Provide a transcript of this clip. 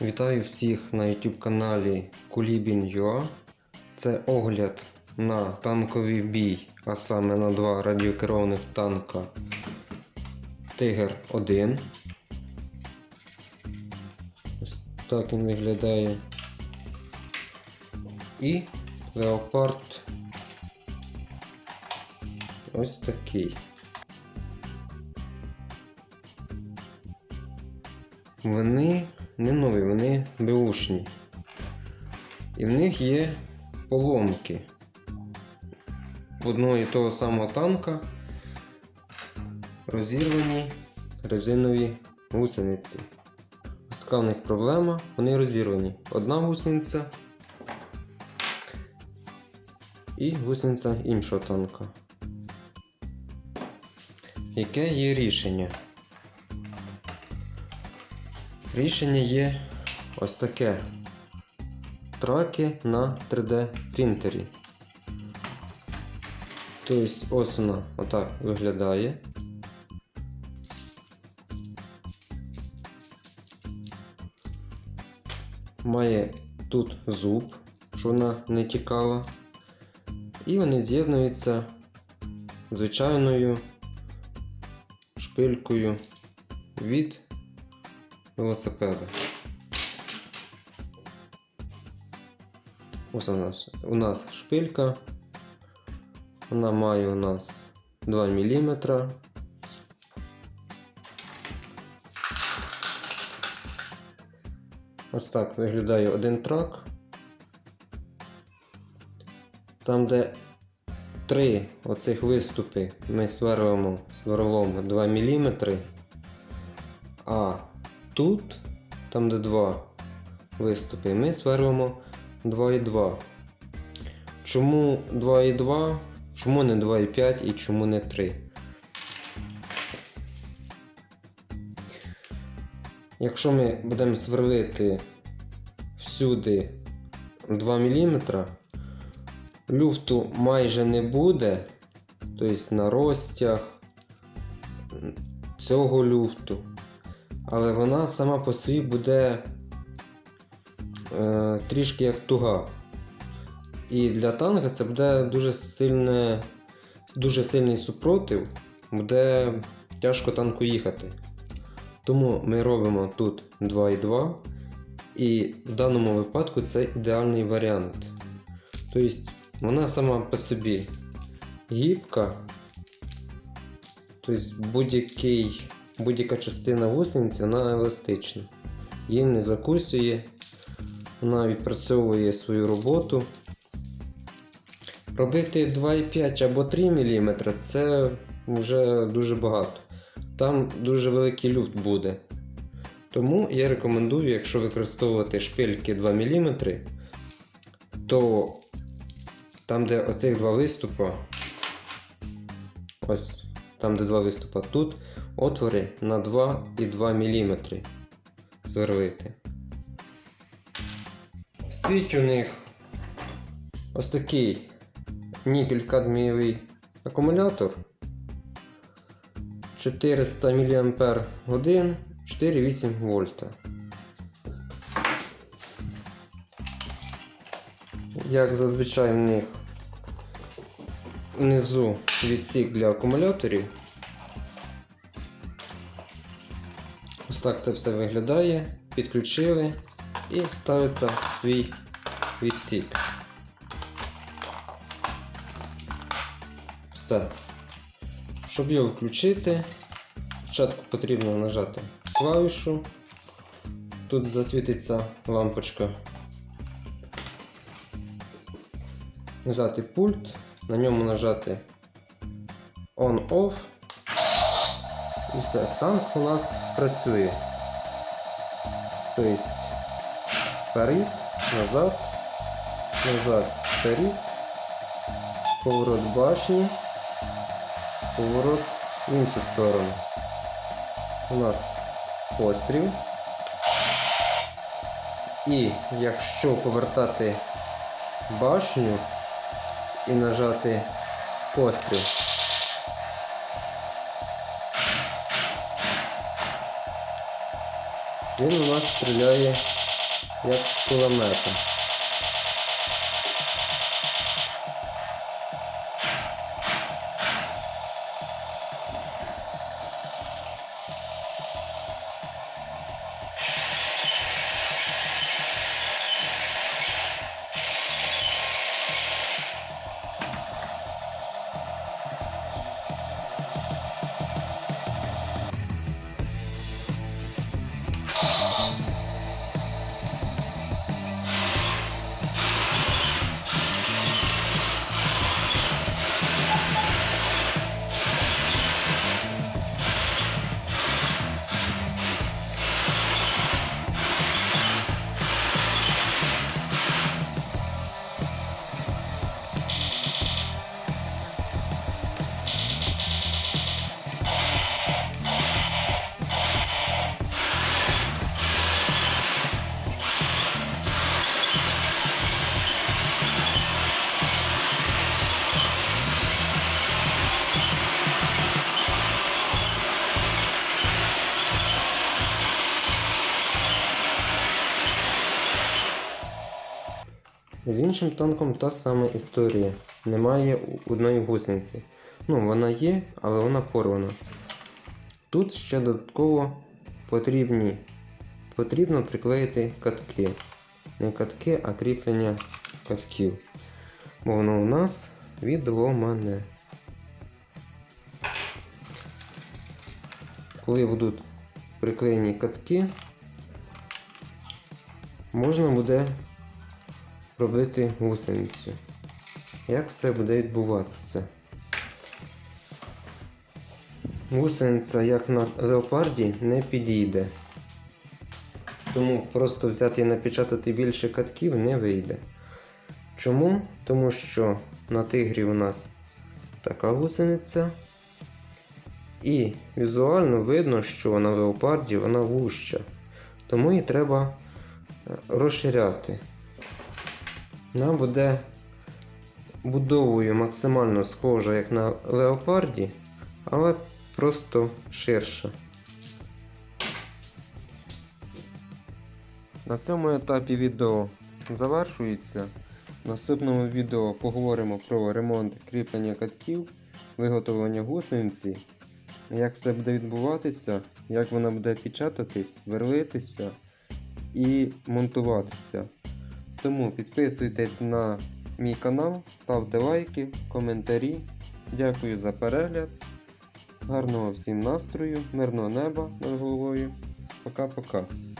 Вітаю всіх на YouTube каналі Kulibin.ua. Це огляд на танковий бій, а саме на два радіокерованих танка Тигр 1. Ось так він виглядає. І Леопард ось такий. Вони не нові, вони беушні. І в них є поломки. Одного і того самого танка розірвані резинові гусениці. Ось така в них проблема, вони розірвані. Одна гусениця і гусениця іншого танка. Яке є рішення? Рішення є ось таке. Траки на 3D принтері. Тобто ось вона отак виглядає. Має тут зуб, що вона не тікала. І вони з'єднуються звичайною шпилькою від велосипеда. Ось у нас, у нас шпилька. Вона має у нас 2 мм. Ось так виглядає один трак. Там, де три оцих виступи ми сверлимо сверлом 2 мм, а тут, там де два виступи, ми сверлимо 2,2. Чому 2,2? Чому не 2,5 і чому не 3? Якщо ми будемо сверлити всюди 2 мм, люфту майже не буде, тобто на розтяг цього люфту але вона сама по собі буде е, трішки як туга. І для танка це буде дуже сильне, дуже сильний супротив, буде тяжко танку їхати. Тому ми робимо тут 2,2 і в даному випадку це ідеальний варіант. Тобто вона сама по собі гібка, тобто будь-який будь-яка частина гусениці вона еластична. Її не закусує, вона відпрацьовує свою роботу. Робити 2,5 або 3 мм це вже дуже багато. Там дуже великий люфт буде. Тому я рекомендую, якщо використовувати шпильки 2 мм, то там, де оцих два виступа, ось там, де два виступа, тут отвори на 2,2 мм сверлити. Стоїть у них ось такий нікель-кадмієвий акумулятор 400 мАч 4,8 вольта. Як зазвичай в них внизу відсік для акумуляторів. Так це все виглядає. Підключили і ставиться свій відсік. Все. Щоб його включити, спочатку потрібно нажати клавішу. Тут засвітиться лампочка. Взяти пульт, на ньому нажати On-Off. І все, танк у нас працює. Тобто вперед, назад, назад, вперед, поворот башні, поворот в іншу сторону. У нас постріл. І якщо повертати башню і нажати постріл, Він у нас стріляє як з кулемета. З іншим танком та сама історія. Немає одної гусениці. Ну, вона є, але вона порвана. Тут ще додатково потрібні, потрібно приклеїти катки. Не катки, а кріплення катків. Бо воно у нас відломане. Коли будуть приклеєні катки, можна буде робити гусеницю. Як все буде відбуватися? Гусениця, як на леопарді, не підійде. Тому просто взяти і напечатати більше катків не вийде. Чому? Тому що на тигрі у нас така гусениця. І візуально видно, що на леопарді вона вуща. Тому її треба е, розширяти. Вона буде будовою максимально схожа, як на леопарді, але просто ширша. На цьому етапі відео завершується. В наступному відео поговоримо про ремонт кріплення катків, виготовлення гусениці, як все буде відбуватися, як вона буде печататись, верлитися і монтуватися. Тому підписуйтесь на мій канал, ставте лайки, коментарі. Дякую за перегляд. Гарного всім настрою, мирного неба над головою. Пока-пока.